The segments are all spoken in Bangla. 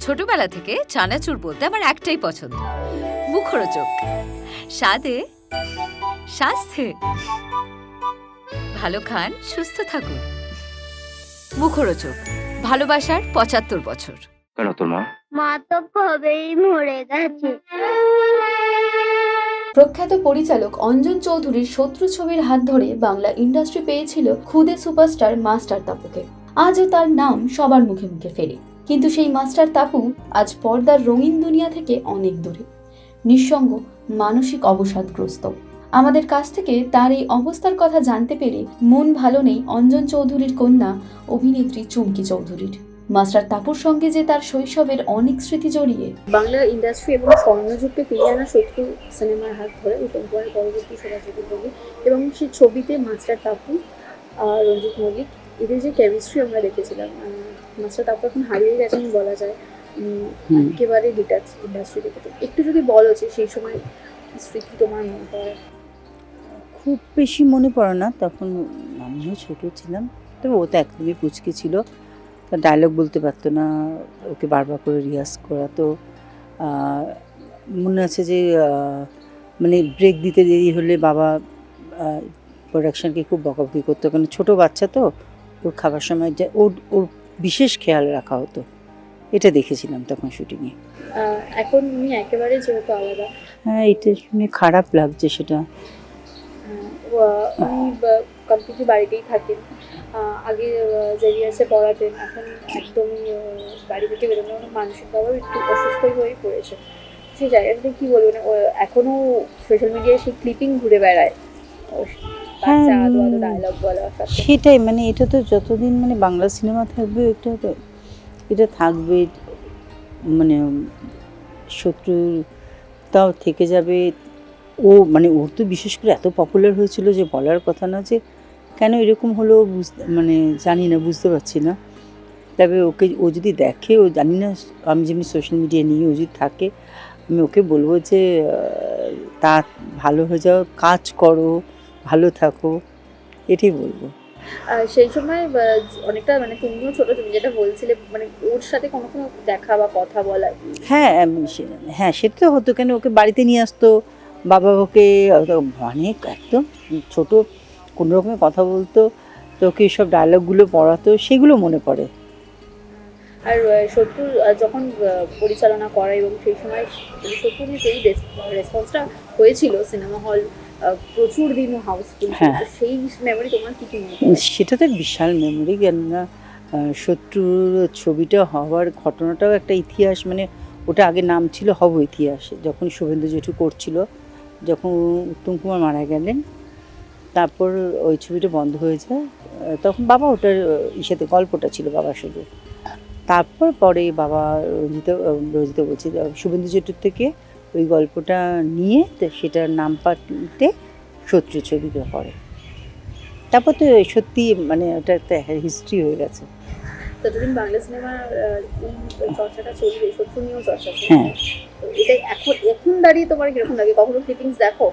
ছোটবেলা থেকে চানাচুর বলতে আমার একটাই পছন্দ। মুখরোচক। স্বাদে স্বাস্থ্যে ভালো খান সুস্থ থাকুন। মুখরোচক। ভালোবাসার পঁচাত্তর বছর। কেন তোর মা? মা তো কবেই মরে গেছে। প্রখ্যাত পরিচালক অঞ্জন চৌধুরীর শত্রু ছবির হাত ধরে বাংলা ইন্ডাস্ট্রি পেয়েছিল খুদে সুপারস্টার মাস্টার তাপকে। আজও তার নাম সবার মুখে মুখে ফেরে। কিন্তু সেই মাস্টার তাপু আজ পর্দার রঙিন দুনিয়া থেকে অনেক দূরে। নিঃসঙ্গ মানসিক অবসাদগ্রস্ত। আমাদের কাছ থেকে তার এই অবস্থার কথা জানতে পেরে মন ভালো নেই অঞ্জন চৌধুরীর কন্যা অভিনেত্রী চুমকি চৌধুরীর। মাস্টার তাপুর সঙ্গে যে তার শৈশবের অনেক স্মৃতি জড়িয়ে। বাংলা ইন্ডাস্ট্রি এবং স্বর্ণযুগকে ফিরিয়ে আনা শত্রু সিনেমার হাত ধরে উত্তম কুমারের পরবর্তী শোভাযোগী ছবি এবং সেই ছবিতে মাস্টার তাপু রঞ্জিত মল্লিক, এদের যে কেমিস্ট্রি আমরা দেখেছিলাম মাস্টার টাপু এখন হারিয়ে গেছেন বলা যায়। একেবারে ডিটাচ ইন্ডাস্ট্রি থেকে। একটু যদি বলো যে সেই সময় স্মৃতি তোমার মনে পড়ে? খুব বেশি মনে পড়ে না। তখন আমিও ছোট ছিলাম। তবে ও তো একদমই পুচকে ছিল। ডায়লগ বলতে পারতো না। ওকে বারবার করে রিহার্স করাতো মনে আছে যে মানে ব্রেক দিতে দেরি হলে বাবা প্রোডাকশানকে খুব বকাবকি করতো। কারণ ছোটো বাচ্চা তো ওর খাবার সময় যে ওর ওর বিশেষ খেয়াল রাখা হতো। এটা দেখেছিলাম তখন শুটিংয়ে এখন উনি একেবারে যেহেতু আলাদা। হ্যাঁ এটা শুনে খারাপ লাগছে সেটা। উনি কমপ্লিটলি বাড়িতেই থাকেন। আগে জেরিয়াসে পড়াতেন। এখন একদমই বাড়ি থেকে বেরোনো মানসিকভাবেও একটু অসুস্থই হয়ে পড়েছে। সেই জায়গাটাতে কি বলবেন ও এখনও সোশ্যাল মিডিয়ায় সেই ক্লিপিং ঘুরে বেড়ায়। হ্যাঁ, সেটাই মানে এটা তো যতদিন মানে বাংলা সিনেমা থাকবে এটা তো এটা থাকবে মানে শত্রুতাও থেকে যাবে। ও মানে ওর তো বিশেষ করে এত পপুলার হয়েছিল যে বলার কথা না যে কেন এরকম হলো বুঝতে মানে জানি না বুঝতে পারছি না। তবে ওকে ও যদি দেখে ও জানি না আমি যেমনি সোশ্যাল মিডিয়া নিয়ে ও যদি থাকে আমি ওকে বলব যে তা ভালো হয়ে যাও কাজ করো। ভালো থাকো এটাই বলব। সেই সময় অনেকটা মানে তুমিও ছোট তুমি যেটা বলছিলে মানে ওর সাথে কোনো কোনো দেখা বা কথা বলা। হ্যাঁ হ্যাঁ সেটা তো হতো কেন ওকে বাড়িতে নিয়ে আসতো বাবা ওকে অনেক একদম ছোট কোনো রকমের কথা বলতো তো ওকে সব ডায়লগগুলো পড়াতো সেগুলো মনে পড়ে। আর শত্রু যখন পরিচালনা করা এবং সেই সময় শত্রু যেই রেসপন্সটা হয়েছিল সিনেমা হল প্রচুর দিন হাউসফুল হ্যাঁ। সেই মেমোরি তোমার কি সেটা তো বিশাল মেমোরি কেননা শত্রুর ছবিটা হওয়ার ঘটনাটাও একটা ইতিহাস মানে ওটা আগে নাম ছিল হব ইতিহাস যখন শুভেন্দু জেঠু করছিল যখন উত্তম কুমার মারা গেলেন তারপর ওই ছবিটা বন্ধ হয়ে যায় তখন বাবা ওটার ইসেতে গল্পটা ছিল বাবা শুধু তারপর পরে বাবা রঞ্জিত রঞ্জিত বলছি শুভেন্দু জেঠুর থেকে ওই গল্পটা নিয়ে তো সেটার নাম পাল্টে শত্রু ছবিতে করে। তারপর তো সত্যি মানে ওটা একটা হিস্ট্রি হয়ে গেছে। ততদিন বাংলা সিনেমার চর্চাটা চলবে শত্রু নিয়েও চর্চা হ্যাঁ। এটা এখন এখন দাঁড়িয়ে তোমার কীরকম লাগে? কখনো ক্লিপিংস দেখো?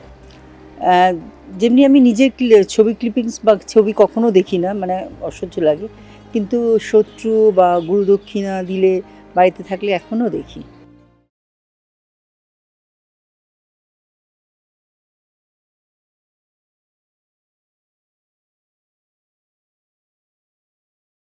যেমনি আমি নিজের ছবি ক্লিপিংস বা ছবি কখনো দেখি না মানে অসহ্য লাগে। কিন্তু শত্রু বা গুরুদক্ষিণা দিলে বাড়িতে থাকলে এখনও দেখি।